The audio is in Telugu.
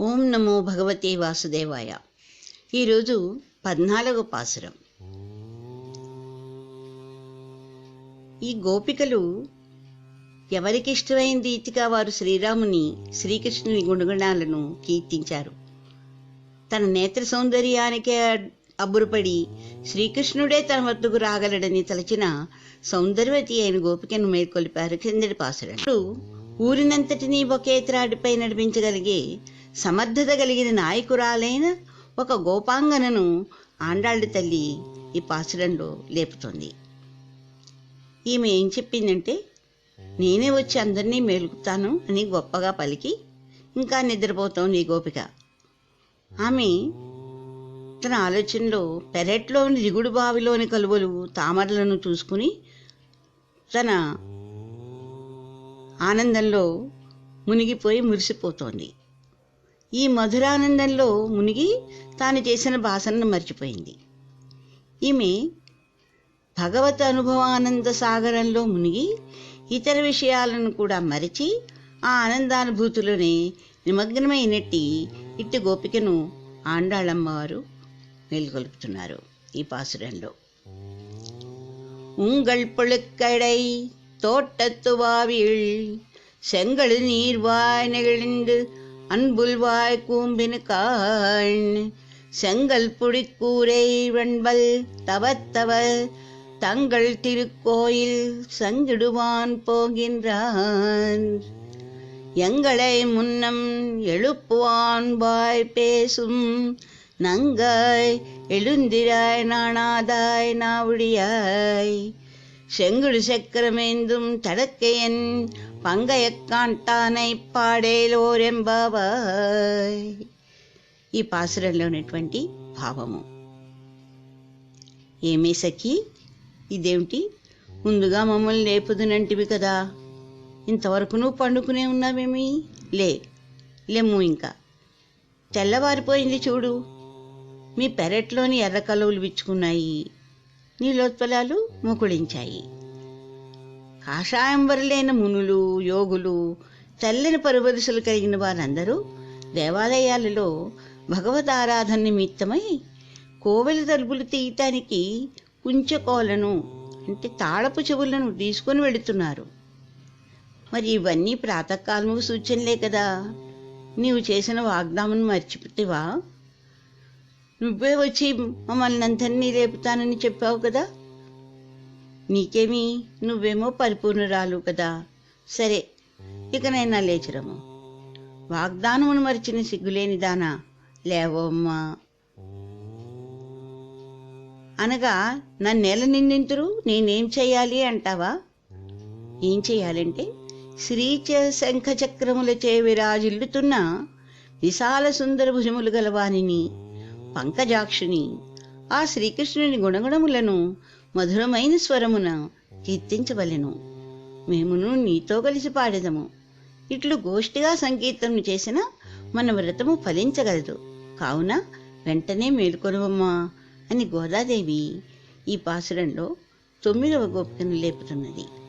ఓం నమో భగవతే వాసుదేవాయ. ఈరోజు పద్నాలుగో పాసురం. ఈ గోపికలు ఎవరికి ఇష్టమైన రీతిగా వారు శ్రీరాముని శ్రీకృష్ణుని గుణగుణాలను కీర్తించారు. తన నేత్ర సౌందర్యానికే అబ్బురుపడి శ్రీకృష్ణుడే తన వద్దకు రాగలడని తలచిన సౌందర్యవతి అయిన గోపికను మేల్కొల్పారు కిందటి పాసురం. ఊరినంతటినీ ఒకే త్రాడిపై నడిపించగలిగే సమర్థత కలిగిన నాయకురాలైన ఒక గోపాంగనను ఆండాళ్ళ తల్లి ఈ పాసురంలో లేపుతోంది. ఈమె ఏం చెప్పిందంటే నేనే వచ్చి అందరినీ మేలుకుతాను అని గొప్పగా పలికి ఇంకా నిద్రపోతోంది నీ గోపిక ఆమె తన ఆలోచనలో పెరట్లోని దిగుడు బావిలోని కలువలు తామరలను చూసుకుని తన ఆనందంలో మునిగిపోయి మురిసిపోతోంది. ఈ మధురానందంలో మునిగి తాను చేసిన భాషను మర్చిపోయింది ఈమె భగవత్ అనుభవానంద సాగరంలో మునిగి ఇతర విషయాలను కూడా మరిచి ఆ ఆనందానుభూతిలోనే నిమగ్నమైనట్టి ఇట్టి గోపికను ఆండాళమ్మవారు మేల్కొల్పుతున్నారు ఈ పాసురంలో உங்கள் புழுக்கடை தோட்டத்து வாவியில் செங்கழு நீர்வாய் நெகிழ்ந்து அன்புல்வாய் கூம்பினு காண் செங்கல் புடிக்கூரை வெண்பல் தவத்தவ தங்கள் திருக்கோயில் சங்கிடுவான் போகின்றான். எங்களை முன்னம் எழுப்புவான் வாய் பேசும் நங்காய் எழுந்திராய் நாணாதாய் நாவுடியாய். செங்குடு சக்கரமேந்தும் தடக்கையன் பங்கையக் కాంటానై పాడేలోరెంబాబాయ్ ఈ పాసురంలో ఉన్నటువంటి భావము ఏమీ సఖి ఇదేమిటి ముందుగా మమ్మల్ని లేపుదునంటివి కదా ఇంతవరకు నువ్వు పండుకునే ఉన్నావేమి లే లెమ్ము ఇంకా తెల్లవారిపోయింది చూడు మీ పెరట్లోని ఎర్ర కలువలు విచ్చుకున్నాయి నీలోత్పలాలు ముకుళించాయి కాషాయం వరలైన మునులు యోగులు తెల్లని పరువరుసలు కలిగిన వారందరూ దేవాలయాలలో భగవత్ ఆరాధన నిమిత్తమై కోవెల తలుపులు తీయటానికి కుంచకోలను అంటే తాళపు చెవులను తీసుకొని వెళుతున్నారు. మరి ఇవన్నీ ప్రాతకాలము సూచనలే కదా. నీవు చేసిన వాగ్దానం మర్చిపోతేవా? నువ్వే వచ్చి మమ్మల్ని అందరినీ రేపుతానని చెప్పావు కదా. నీకేమి? నువ్వేమో పరిపూర్ణురాలు కదా. సరే ఇకనైనా లేచరము? వాగ్దానమును మరిచిన సిగ్గులేనిదానా లేవమ్మా అనగా నన్నెల నిందింతురు నేనేం చెయ్యాలి అంటావా? ఏం చెయ్యాలంటే శ్రీచ శంఖ చక్రములచే విరాజిల్లుతున్న విశాల సుందర భుజములు గలవానిని పంకజాక్షుని ఆ శ్రీకృష్ణుని గుణగుణములను మధురమైన స్వరమున కీర్తించవలెను. మేమును నీతో కలిసి పాడెదము. ఇట్లు గోష్ఠిగా సంకీర్తనం చేసిన మన వ్రతము ఫలించగలదు. కావున వెంటనే మేలుకొనవమ్మా అని గోదాదేవి ఈ పాసురంలో తొమ్మిదవ గోపికను లేపుతున్నది.